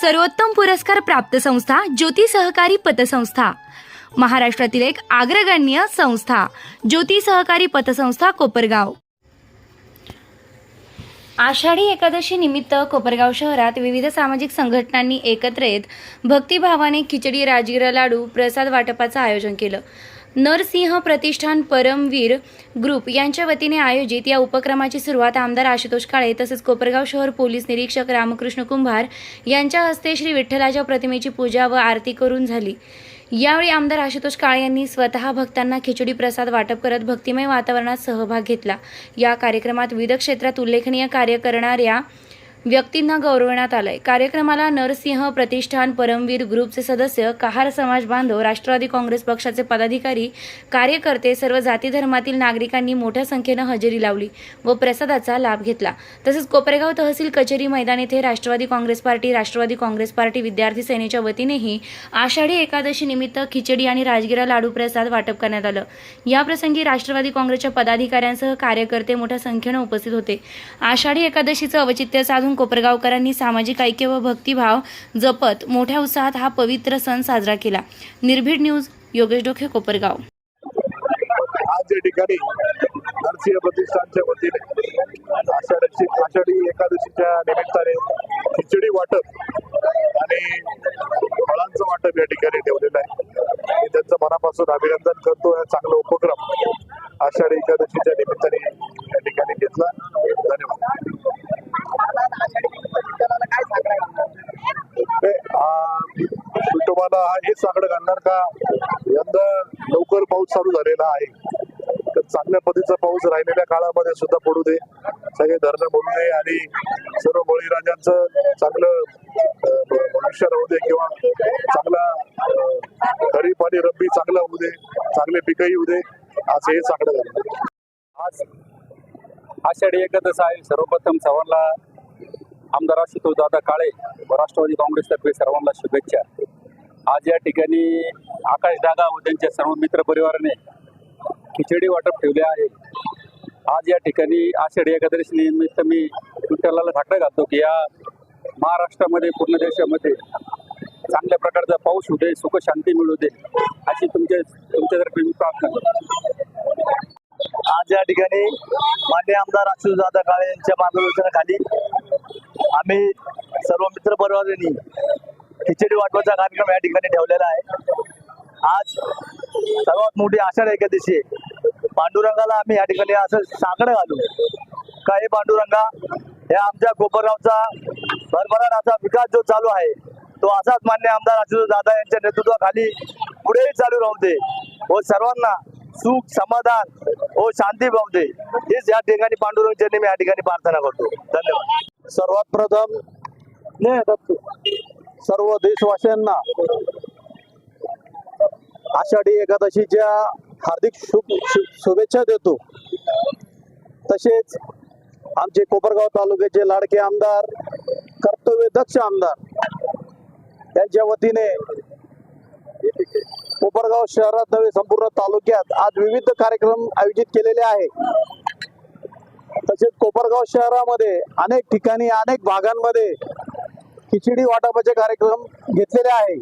सर्वोत्तम पुरस्कार प्राप्त संस्था ज्योती सहकारी पतसंस्था. महाराष्ट्रातील एक अग्रगण्य संस्था ज्योती सहकारी पतसंस्था कोपरगाव. आषाढी एकादशी निमित्त कोपरगाव शहरात विविध सामाजिक संघटनांनी एकत्र येत भक्तिभावाने खिचडी राजगिरा लाडू प्रसाद वाटपाचं आयोजन केलं. नरसिंह प्रतिष्ठान परमवीर ग्रुप यांच्या वतीने आयोजित या उपक्रमाची सुरुवात आमदार आशुतोष काळे तसेच कोपरगाव शहर पोलीस निरीक्षक रामकृष्ण कुंभार यांच्या हस्ते श्री विठ्ठलाच्या प्रतिमेची पूजा व आरती करून झाली. यावेळी आमदार आशुतोष काळे यांनी स्वतः भक्तांना खिचडी प्रसाद वाटप करत भक्तिमय वातावरणात सहभाग घेतला. या कार्यक्रमात विविध क्षेत्रात उल्लेखनीय कार्य करणाऱ्या व्यक्तींना गौरवण्यात आलंय. कार्यक्रमाला नरसिंह प्रतिष्ठान परमवीर ग्रुपचे सदस्य कहार समाज बांधव राष्ट्रवादी काँग्रेस पक्षाचे पदाधिकारी कार्यकर्ते सर्व जाती धर्मातील नागरिकांनी मोठ्या संख्येनं हजेरी लावली व प्रसादाचा लाभ घेतला. तसेच कोपरेगाव तहसील कचेरी मैदान येथे Rashtravadi Congress Party Rashtravadi Congress Party विद्यार्थी सेनेच्या वतीनेही आषाढी एकादशी निमित्त खिचडी आणि राजगिरा लाडू प्रसाद वाटप करण्यात आलं. याप्रसंगी राष्ट्रवादी काँग्रेसच्या पदाधिकाऱ्यांसह कार्यकर्ते मोठ्या संख्येनं उपस्थित होते. आषाढी एकादशीचं औचित्य साधून कोपरगावकरांनी सामाजिक ऐक्य व भक्तिभाव जपत मोठ्या उत्साहात हा पवित्र सण साजरा केला. निर्भीड न्यूज योगेश डोखे कोपरगाव. आज या ठिकाणी नरसिंह प्रतिष्ठानच्या वतीने आषाढी आषाढी एकादशीच्या निमित्ताने खिचडी वाटप आणि फळांचं वाटप या ठिकाणी ठेवलेलं आहे. मी त्यांचं मनापासून अभिनंदन करतो. हा चांगला उपक्रम आषाढी एकादशीच्या निमित्ताने या ठिकाणी घेतला धन्यवाद नाही, आ, तुम्हाला हा हेच सांगणं घालणार का? यंदा लवकर पाऊस चालू झालेला आहे. तर चांगल्या पद्धतीचा पाऊस राहिलेल्या काळामध्ये सुद्धा पडू दे. सगळे धरणं बोलू दे आणि सर्व बळीराजांचं चांगलं भविष्य राहू दे किंवा चांगला खरीप आणि रब्बी चांगला होऊ दे चांगले पिकही होऊ दे. असं हे सांगणं घालणार. आज आषाढी एकादश आहे. सर्वप्रथम सर्वांना आमदार आशुतोष दादा काळे व राष्ट्रवादी काँग्रेसतर्फे सर्वांना शुभेच्छा. आज या ठिकाणी आकाश दादा व त्यांच्या सर्व मित्र परिवाराने खिचडी वाटप ठेवले आहे. आज या ठिकाणी आषाढी एकादशी निमित्त मी विठ्ठलाला ठाकरे घालतो की या महाराष्ट्रामध्ये पूर्ण देशामध्ये चांगल्या प्रकारचा पाऊस होऊ दे सुख शांती मिळू दे अशी तुमच्या तुमच्यातर्फे मी प्रार्थना करतो. आज या ठिकाणी मान्य आमदार आशुष दादा काळे यांच्या मार्गदर्शनाखाली आम्ही सर्व मित्र परिवारांनी खिचडी वाटवाचा कार्यक्रम या ठिकाणी ठेवलेला आहे. आज सर्वात मोठी आषाढ एकादशी आहे. पांडुरंगाला आम्ही या ठिकाणी असं साकडं घालू काही पांडुरंगा या आमच्या कोपरगावचा भरभराट असा विकास जो चालू आहे तो असाच मान्य आमदार आशुष दादा यांच्या नेतृत्वाखाली पुढेही चालू राहू दे. व सर्वांना सुख समाधान व शांती पाहू हेच या ठिकाणी पांडुरंग चरणी मी या ठिकाणी प्रार्थना करतो. धन्यवाद. सर्वात प्रथम सर्व देशवासियांना आषाढी एकादशीच्या हार्दिक शुभ शुभेच्छा देतो. तसेच आमचे कोपरगाव तालुक्याचे लाडके आमदार कर्तव्य दक्ष आमदार यांच्या वतीने कोपरगाव शहरात नव्हे संपूर्ण तालुक्यात आज विविध कार्यक्रम आयोजित केलेले आहे तसेच कोपरगाव शहरामध्ये अनेक ठिकाणी अनेक भागांमध्ये खिचडी वाटपाचे कार्यक्रम घेतलेले आहे.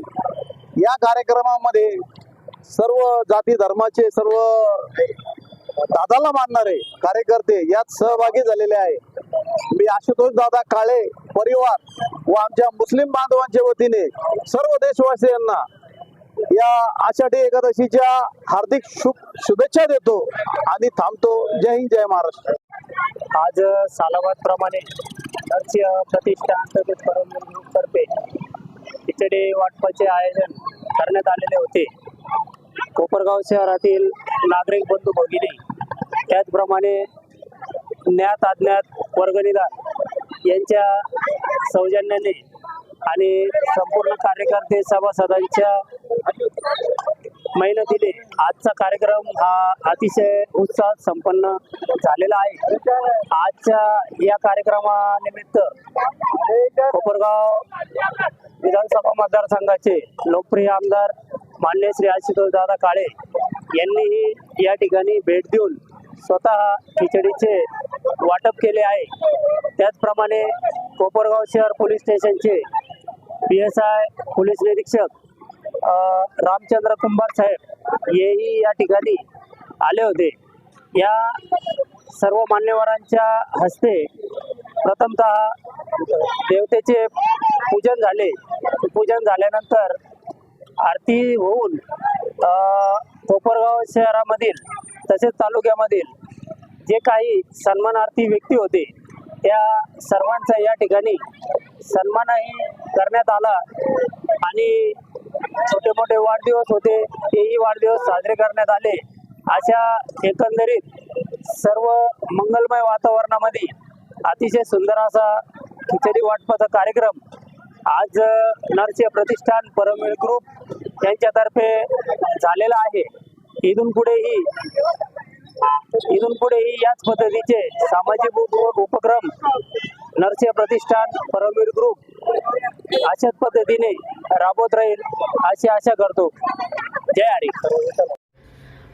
या कार्यक्रमामध्ये सर्व जाती धर्माचे सर्व दादाला मानणारे कार्यकर्ते यात सहभागी झालेले आहे. मी आशुतोष दादा काळे परिवार व आमच्या मुस्लिम बांधवांच्या वतीने सर्व देशवासियांना या आषाढी एकादशीच्या हार्दिक शुभ शुभेच्छा देतो आणि थांबतो. जय हिंद जय महाराष्ट्र. आज सालाबाद प्रमाणे प्रतिष्ठा प्रतिष्ठान तसेच परमवीर ग्रुपतर्फे खिचडी वाटपाचे आयोजन करण्यात आलेले होते. कोपरगाव शहरातील नागरिक बंधू भगिनी त्याचप्रमाणे ज्ञात अज्ञात वर्गणीदार यांच्या सौजन्याने आणि संपूर्ण कार्यकर्ते सभासदांच्या मेहनतीने आजचा कार्यक्रम हा अतिशय उत्साहात संपन्न झालेला आहे. आजच्या या कार्यक्रमानिमित्त कोपरगाव विधानसभा मतदारसंघाचे लोकप्रिय आमदार मान्य श्री आशुतोष दादा काळे यांनीही या ठिकाणी भेट देऊन स्वतः खिचडीचे वाटप केले आहे. त्याचप्रमाणे कोपरगाव शहर पोलीस स्टेशनचे पी एस आय पोलीस निरीक्षक रामचंद्र कुंभार साहेब हेही या ठिकाणी आले होते. या सर्व मान्यवरांच्या हस्ते प्रथमतः देवतेचे पूजन झाले. पूजन झाल्यानंतर आरती होऊन कोपरगाव शहरामधील तसेच तालुक्यामधील जे काही सन्मानार्थी व्यक्ती होते त्या सर्वांचा या ठिकाणी सन्मानही करण्यात आला आणि छोटे मोठे वाढदिवस होते तेही वाढदिवस साजरे करण्यात आले. अशा एकंदरीत सर्व मंगलमय वातावरणामध्ये अतिशय सुंदर असा खिचडी वाटपाचा कार्यक्रम आज नरचे प्रतिष्ठान परमवीर ग्रुप यांच्यातर्फे झालेला आहे. इथून पुढेही इथून पुढेही याच पद्धतीचे सामाजिक उपक्रम नरसिंह प्रतिष्ठान परमवीर ग्रुप अशाच पद्धतीने राबवत राहील अशी आशा करतो. जय हरी.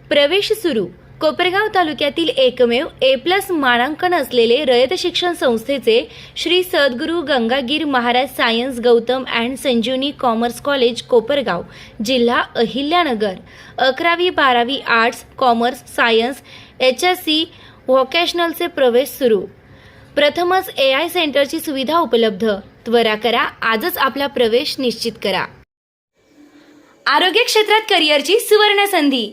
प्रवेश सुरू. कोपरगाव तालुक्यातील एकमेव ए प्लस मानांकन असलेले रयत शिक्षण संस्थेचे Shri Sadguru Gangagir Maharaj science Gautam and Sanjivani commerce college Kopargaon जिल्हा अहिल्यानगर. अकरावी बारावी arts commerce science H S C व्होकेशनलचे प्रवेश सुरू. प्रथमच ए आय सेंटरची सुविधा उपलब्ध. त्वरा करा आजच आपला प्रवेश निश्चित करा. आरोग्य क्षेत्रात करिअरची सुवर्ण संधी.